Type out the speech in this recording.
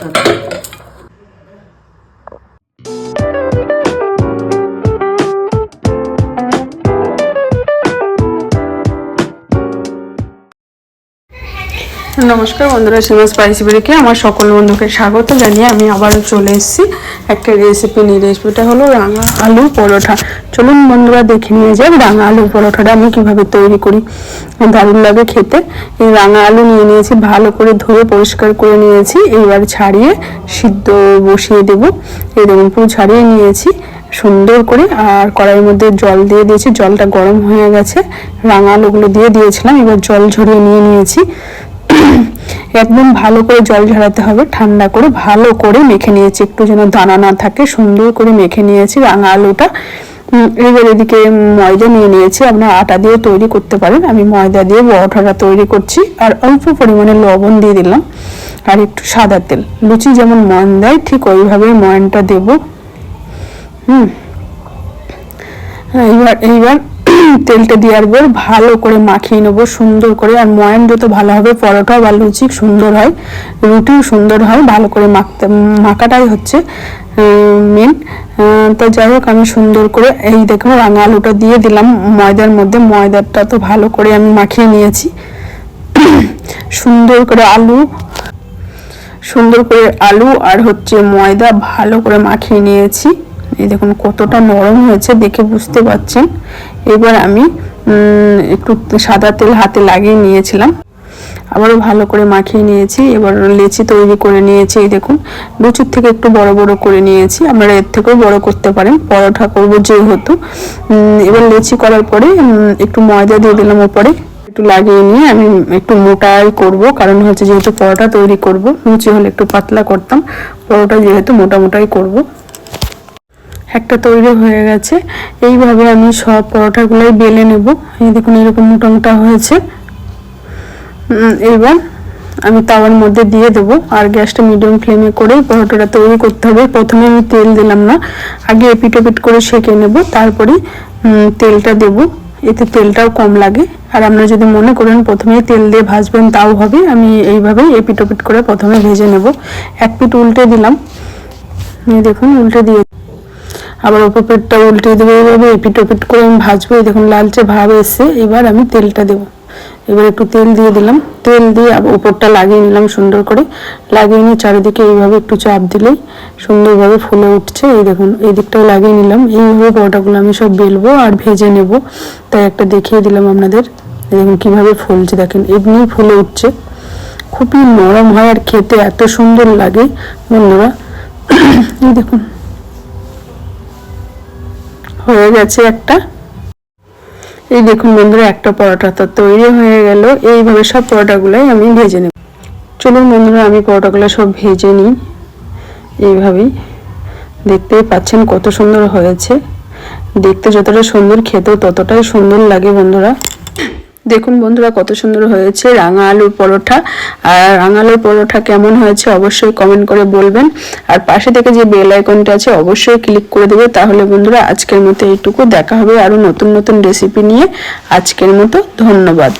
嗯。নমস্কার বন্ধুরা সিমা স্পাইসি বেরিকে আমার সকল বন্ধুকে স্বাগত জানিয়ে আমি আবারও চলে এসেছি একটা রেসিপি নিয়ে। রেসিপিটা হলো রাঙা আলু পরোটা। চলুন বন্ধুরা, দেখে নিয়ে যাই রাঙা আলু পরোটাটা আমি কীভাবে তৈরি করি। দারুণ লাগে খেতে। এই রাঙা আলু নিয়ে নিয়েছি, ভালো করে ধুয়ে পরিষ্কার করে নিয়েছি। এইবার ছাড়িয়ে সিদ্ধ বসিয়ে দেব। এই দেখুন, পুরো ছাড়িয়ে নিয়েছি সুন্দর করে। আর কড়াইয়ের মধ্যে জল দিয়ে দিয়েছি। জলটা গরম হয়ে গেছে। রাঙা আলুগুলো দিয়ে দিয়েছিলাম। এবার জল ঝরিয়ে নিয়ে নিয়েছি। একদম ভালো করে জল ঝরাতে হবে, ঠান্ডা করে ভালো করে মেখে নিয়েছি, একটু যেন দানা না থাকে, সুন্দর করে মেখে নিয়েছি, রাঙা আলুটা। এবার এদিকে ময়দা নিয়ে নিয়েছি, আপনার আটা দিয়ে তৈরি করতে পারেন, আমি ময়দা দিয়ে পরোটাটা তৈরি করছি, আর অল্প পরিমাণে লবণ দিয়ে দিলাম, আর একটু সাদা তেল। লুচি যেমন ময়ন দেয়, ঠিক ওইভাবেই ময়নটা দেবো। হুম। এইবার এইবার তেলটা দেওয়ার পর ভালো করে মাখিয়ে নেব, সুন্দর করে। আর ময়ান যত ভালো হবে, পরোটা বা লুচি সুন্দর হয়, রুটিও সুন্দর হয়, ভালো করে মাখতে মাখাটাই হচ্ছে মেন তো যাই হোক, আমি সুন্দর করে এই দেখো, রাঙা আলুটা দিয়ে দিলাম ময়দার মধ্যে। ময়দাটা তো ভালো করে আমি মাখিয়ে নিয়েছি। সুন্দর করে আলু, সুন্দর করে আলু আর হচ্ছে ময়দা ভালো করে মাখিয়ে নিয়েছি। এই দেখুন, কতটা নরম হয়েছে দেখে বুঝতে পারছেন। এবার আমি একটু সাদা তেল হাতে লাগিয়ে নিয়েছিলাম। আবারও ভালো করে মাখিয়ে নিয়েছি। এবার লেচি তৈরি করে নিয়েছি, এই দেখুন। লুচির থেকে একটু বড় বড় করে নিয়েছি। আপনারা এর থেকেও বড় করতে পারেন। পরোটা করব যেহেতু। এবার লেচি করার পরে একটু ময়দা দিয়ে দিলাম ওপরে। একটু লাগিয়ে নিয়ে আমি একটু মোটাই করব। কারণ হচ্ছে যেহেতু পরোটা তৈরি করব, লুচি হলে একটু পাতলা করতাম। পরোটা যেহেতু মোটা মোটাই করব। একটা তৈরি হয়ে গেছে। এইভাবে আমি সব পরোটাগুলোই বেলে নেব। এই দেখুন এরকম মোটা মোটা হয়েছে। উম, এইবার আমি তাওয়ার মধ্যে দিয়ে দেবো। আর গ্যাসটা মিডিয়াম ফ্লেমে করেই পরোটাটা তৈরি করতে হবে। প্রথমে আমি তেল দিলাম না। আগে এপিট ওপিট করে সেঁকে নেব। তারপরে তেলটা দেব। এতে তেলটাও কম লাগে। আর আপনারা যদি মনে করেন প্রথমে তেল দিয়ে ভাজবেন তাও হবে। আমি এইভাবেই এপিট ওপিট করে প্রথমে ভেজে নেব। এক পিট উল্টে দিলাম। দেখুন উল্টে দিয়ে আবার ওপর পেটটা উল্টে দেবো এইভাবে এপিট ওপিট করে আমি ভাজবো দেখুন লালচে ভাব এসে এবার আমি তেলটা দেবো। এবার একটু তেল দিয়ে দিলাম। তেল দিয়ে আবার উপরটা লাগিয়ে নিলাম সুন্দর করে। লাগিয়ে নিয়ে চারিদিকে এইভাবে একটু চাপ দিলেই সুন্দরভাবে ফুলে উঠছে। এই দেখুন, এই দিকটাও লাগিয়ে নিলাম। এইভাবে পরোটাগুলো আমি সব বেলবো আর ভেজে নেব। তাই একটা দেখিয়ে দিলাম আপনাদের। দেখুন কীভাবে ফুলছে, দেখেন, এমনি ফুলে উঠছে। খুবই নরম হয় আর খেতে, এত সুন্দর লাগে বন্ধুরা। এই দেখুন। হয়ে গেছে একটা। এই দেখুন বন্ধুরা, একটা পরোটা তো তৈরি হয়ে গেল। এইভাবে সব পরোটাগুলোই আমি ভেজে নেব। চলুন বন্ধুরা, আমি পরোটাগুলো সব ভেজে নিই। এইভাবেই দেখতেই পাচ্ছেন কত সুন্দর হয়েছে। দেখতে যতটা সুন্দর, খেতেও ততটাই সুন্দর লাগে বন্ধুরা। দেখুন বন্ধুরা, কত সুন্দর হয়েছে রাঙা আলুর পরোটা আর রাঙা আলুর পরোটা কেমন হয়েছে অবশ্যই কমেন্ট করে বলবেন। আর পাশে থেকে যে বেল আইকনটা আছে, অবশ্যই ক্লিক করে দেবে। তাহলে বন্ধুরা, আজকের মতো এইটুকু। দেখা হবে আরও নতুন নতুন রেসিপি নিয়ে। আজকের মতো ধন্যবাদ।